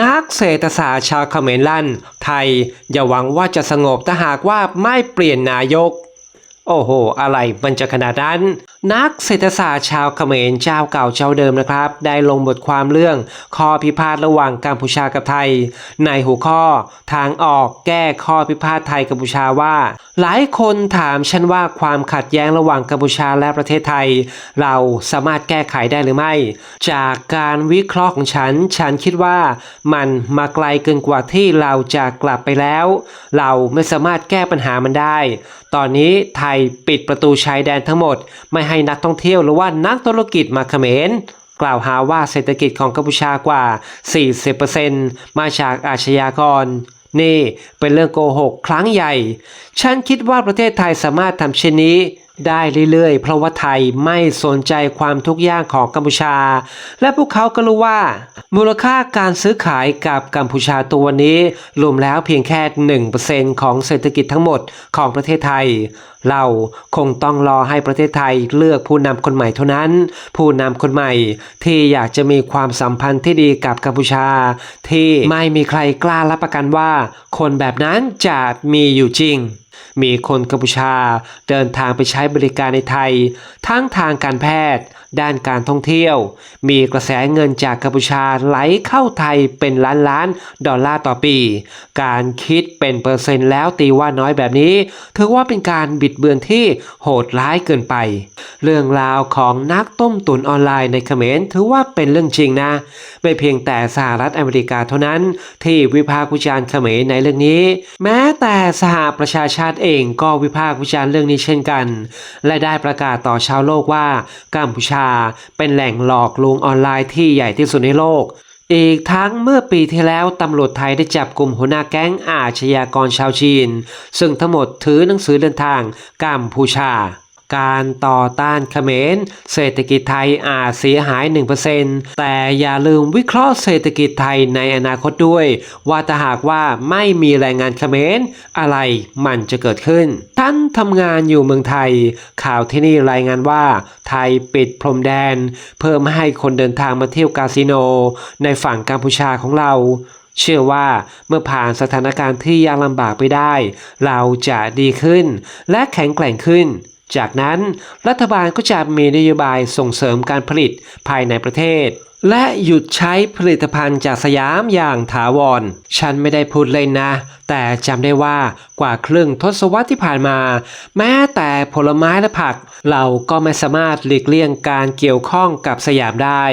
นักเศรษฐศาสตร์ชาวเขมรลั่น ไทยอย่าหวังว่าจะสงบถ้าหากว่าไม่เปลี่ยนนายก โอ้โห อะไรมันจะขนาดนั้น นักเศรษฐศาสตร์ชาวเขมรเจ้าเก่าเจ้าเดิมนะครับ ได้ลงบทความเรื่องข้อพิพาทระหว่างกัมพูชากับไทย ในหัวข้อทางออกแก้ข้อพิพาทไทยกัมพูชาว่า หลายคนถามฉันว่าความขัดแย้งระหว่างกัมพูชาและประเทศไทย เราสามารถแก้ไขได้หรือไม่ จากการวิเคราะห์ของฉัน ฉันคิดว่ามันมาไกลเกินกว่าที่เราจะกลับไปแล้ว เราไม่สามารถแก้ปัญหามันได้ ตอนนี้ไทยปิดประตูชายแดนทั้งหมด ไม่ให้นักท่องเที่ยวหรือว่านักธุรกิจมาเขมรกล่าวหาว่าเศรษฐกิจของกัมพูชากว่า 40%มาจากอาชญากร นี่เป็นเรื่องโกหกครั้งใหญ่ ฉันคิดว่าประเทศไทยสามารถทำเช่นนี้ ได้เรื่อยๆ เพราะว่าไทยไม่สนใจความทุกข์ยากของกัมพูชา และพวกเขาก็รู้ว่า มูลค่าการซื้อขายกับกัมพูชาตัวนี้รวมแล้วเพียงแค่ 1%ของเศรษฐกิจทั้งหมดของประเทศไทย เราคงต้องรอให้ประเทศไทยเลือกผู้นำคนใหม่เท่านั้น ผู้นำคนใหม่ที่อยากจะมีความสัมพันธ์ที่ดีกับกัมพูชา ที่ไม่มีใครกล้ารับประกันว่า คนแบบนั้นจะมีอยู่จริง มีคนกัมพูชาเดินทางไปใช้บริการในไทย ทั้งทางการแพทย์ ด้านการท่องเที่ยว มีกระแสเงินจากกัมพูชาไหลเข้าไทยเป็นล้านล้านดอลลาร์ต่อปี การคิดเป็นเปอร์เซ็นต์แล้วตีว่าน้อยแบบนี้ ถือว่าเป็นการบิดเบือนที่โหดร้ายเกินไป เรื่องราวของนักต้มตุนออนไลน์ในเขมรถือว่าเป็นเรื่องจริงนะ ไม่เพียงแต่สหรัฐอเมริกาเท่านั้น ที่วิพากษ์วิจารณ์เขมรในเรื่องนี้ แม้แต่สหประชาชาติเองก็วิพากษ์วิจารณ์เรื่องนี้เช่นกัน และได้ประกาศต่อชาวโลกว่ากัมพูชาเป็นแหล่งหลอกลวงออนไลน์ที่ใหญ่ที่สุดในโลก อีกทั้งเมื่อปีที่แล้วตำรวจไทยได้จับกลุ่มหัวหน้าแก๊งอาชญากรชาวจีน ซึ่งทั้งหมดถือหนังสือเดินทางกัมพูชา การต่อต้านเขมร เศรษฐกิจไทยอาจเสียหาย 1%แต่อย่าลืมวิเคราะห์เศรษฐกิจไทยในอนาคตด้วย ว่าถ้าหากว่าไม่มีแรงงานเขมร อะไรมันจะเกิดขึ้น ท่านทำงานอยู่เมืองไทย ข่าวที่นี่รายงานว่า ไทยปิดพรมแดน เพื่มให้คนเดินทางมาเที่ยวคาสิโน ในฝั่งกัมพูชาของเราเชื่อว่าเมื่อผ่านสถานการณ์ที่ยากลำบากไปได้ เราจะดีขึ้นและแข็งแกร่งขึ้น จากนั้นรัฐบาลก็จะมีนโยบายส่งเสริมการผลิตภายในประเทศ และหยุดใช้ผลิตภัณฑ์จากสยามอย่างถาวร ฉันไม่ได้พูดเลยนะ แต่จำได้ว่ากว่าครึ่งทศวรรษที่ผ่านมา แม้แต่ผลไม้และผัก เราก็ไม่สามารถหลีกเลี่ยงการเกี่ยวข้องกับสยามได้